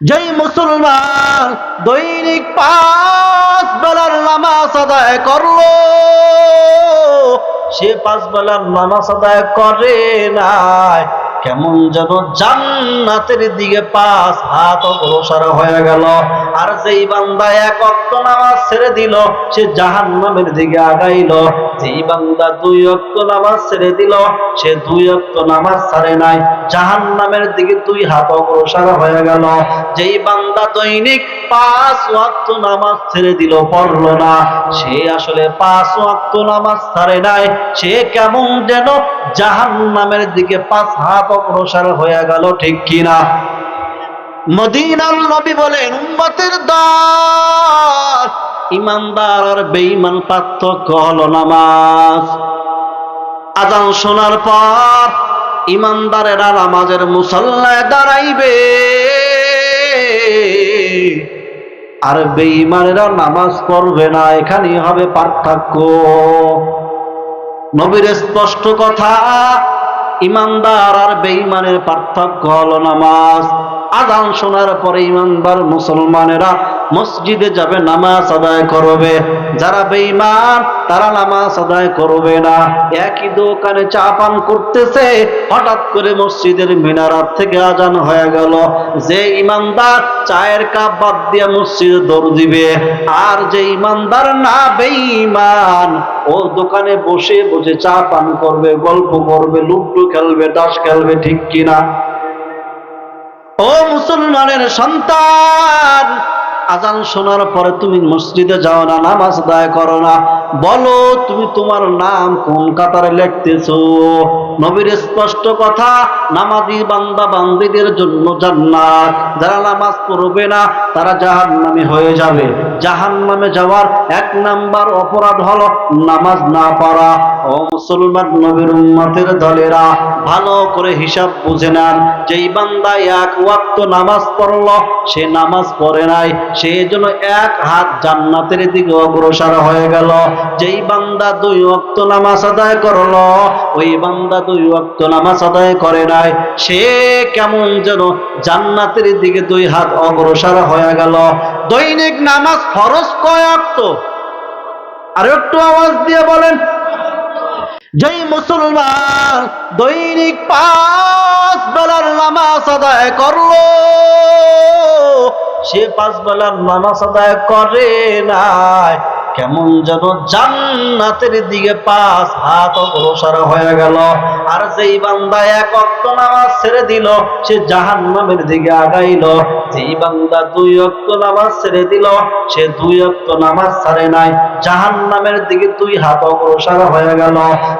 যেই মুসলমান দৈনিক পাঁচ বেলার নামাজ আদায় করল, সে পাঁচ বেলার নামাজ আদায় করে নাই। কেমন যেন জান্নাতের দিকে পাঁচ হাত অগ্রসর হয়ে গেল। আর যেই বান্দা এক অক্ত নামাজ ছেড়ে দিল, সে জাহান্নামের দিকে আগাইল। যেই বান্দা দুই অক্ত নামাজ ছেড়ে দিল, সে দুই অক্ত নামাজ ছাড়ে নাই। জাহান্নামের দিকে দুই হাত অগ্রসর হয়ে গেল। যেই বান্দা দৈনিক পাঁচ ওয়াক্ত নামাজ ছেড়ে দিল, পড়ল না। সে আসলে পাঁচ ওয়াক্ত নামাজ ছাড়ে নাই। সে কেমন যেন জাহান নামের দিকে পাঁচ হাত অগ্রসর হয়ে গেল, ঠিক কিনা? মদিনার নবী বলেন উম্মতের দল ইমানদার আর বেঈমান পার্থক্য হলো নামাজ। আজান শোনার পর ইমানদারেরা নামাজের মুসল্লায় দাঁড়াইবে। আর বেঈমানেরা নামাজ পড়বে না, এখানেই হবে পার্থক্য। নবীর স্পষ্ট কথা, ইমানদার আর বেঈমানের পার্থক্য হলো নামাজ। আজান শোনার পরে ইমানদার মুসলমানেরা মসজিদে যাবে, নামাজ আদায় করবে। যারা বেঈমান, তারা নামাজ আদায় করবে না। একই দোকানে চা পান করতেছে, হঠাৎ করে মসজিদের মিনারাত থেকে আজান হয়ে গেল। যে ইমানদার চায়ের কাপ বাদ দিয়ে মসজিদে দৌড় দিবে, আর যে ইমানদার না বেঈমান, ও দোকানে বসে বসে চা পান করবে, গল্প করবে, লুড্ডু খেলবে দাস খেলবে, ঠিক কিনা? ও মুসলমানের সন্তান, আজান শোনার পরে তুমি মসজিদে যাও না, নামাজ দায় করো না। বলো, তুমি তোমার নাম কোন কাতারে লিখতেছো? নবীর স্পষ্ট কথা, নামাজি বান্দা বান্দিদের জন্য জান্নাত। যারা নামাজ পড়বে না, তারা জাহান্নামে হয়ে যাবে। জাহান্নামে যাওয়ার এক নাম্বার অপরাধ হলো নামাজ না পড়া। ও মুসলমান নবীর উম্মতের দলেরা, ভালো করে হিসাব বুঝে নেন। যেই বান্দা এক ওয়াক্ত নামাজ পড়ল, সে নামাজ পড়ে নাই। সেই জন্য এক হাত জান্নাতের দিকে অগ্রসর হয়ে গেল। যেই বান্দা দুই ওয়াক্ত নামাজ আদায় করল ওই বান্দা দুই ওয়াক্ত নামাজ আদায় করে নাই। সে কেমন যেন জান্নাতের দিকে দুই হাত অগ্রসর হয়ে গেল। দৈনিক নামাজ ফরজ কয় অক্ত আর একটু আওয়াজ দিয়ে বলেন। যেই মুসলমান দৈনিক পাঁচ বেলার নামাজ আদায় করল, সে পাঁচ বেলার নামাজ আদায় করে নাই। কেমন যেন জান্নাতের দিকে পাঁচ হাত অগ্রসর হয়ে গেল। আর যেই বান্দা এক অক্ত নামাজ ছেড়ে দিল, সে জাহান্নামের দিকে আগাইল। যেই বান্দা দুই অক্ত নামাজ ছেড়ে দিল, সে দুই অক্ত নামাজ ছাড়ে নাই। জাহান্নামের দিকে দুই হাত অগ্রসর হয়ে গেল।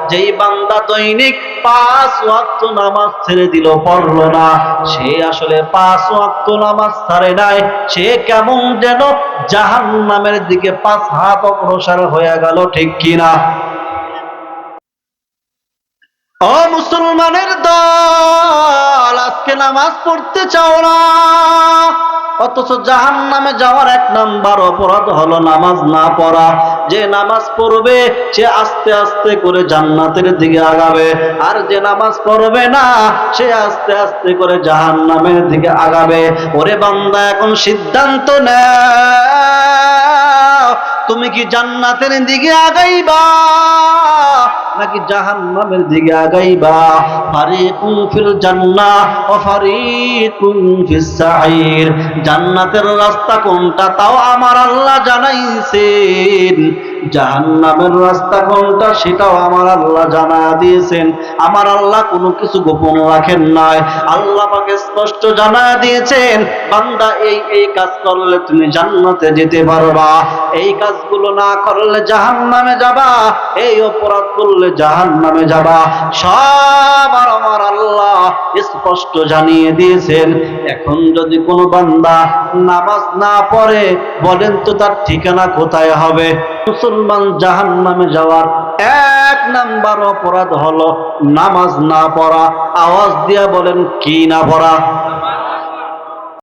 যেই বান্দা দৈনিক পাঁচ ওয়াক্ত নামাজ ছেড়ে দিল, পড়ল না। সে আসলে পাঁচ ওয়াক্ত নামাজ ছাড়ে নাই। সে কেমন যেন জাহান নামের দিকে পাঁচ হাত অগ্রসর হয়ে গেল, ঠিক কিনা? ও মুসলমানের দল, আজকে নামাজ পড়তে চাও না। অথচ জাহান নামে যাওয়ার এক নাম্বার অপরাধ হলো নামাজ না পড়া। যে নামাজ পড়বে, সে আস্তে আস্তে করে জান্নাতের দিকে আগাবে। আর যে নামাজ পড়বে না, সে আস্তে আস্তে করে জাহান নামের দিকে আগাবে। ওরে বান্দা, এখন সিদ্ধান্ত নেয় তুমি কি জান্নাতের দিকে আগাইবা? নাকি জাহান্নামের দিকে আগাইবা? ফারিকুম ফিল জান্নাহ ও ফারিকুম ফিস সাইর। জান্নাতের রাস্তা কোনটা তাও আমার আল্লাহ জানাইছেন। জাহান্নামের রাস্তা কোনটা সেটাও আমার আল্লাহ জানা দিয়েছেন। আমার আল্লাহ কোনো কিছু গোপন রাখেন নাই। আল্লাহ পাকে স্পষ্ট জানা দিয়েছেন, বান্দা, এই এই কাজ করলে তুমি জান্নাতে যেতে পারবা। এই কাজগুলো না করলে জাহান্নামে যাবা, এই অপরাধ করলে জাহান্নামে যাবা। সব আমার আল্লাহ স্পষ্ট জানিয়ে দিয়েছেন। এখন যদি কোনো বান্দা নামাজ না পড়ে, বলেন তো তার ঠিকানা কোথায় হবে? মুসলমান জাহান নামে যাওয়ার এক নাম্বার অপরাধ হলো নামাজ না পড়া। আওয়াজ দিয়া বলেন, কি না পড়া?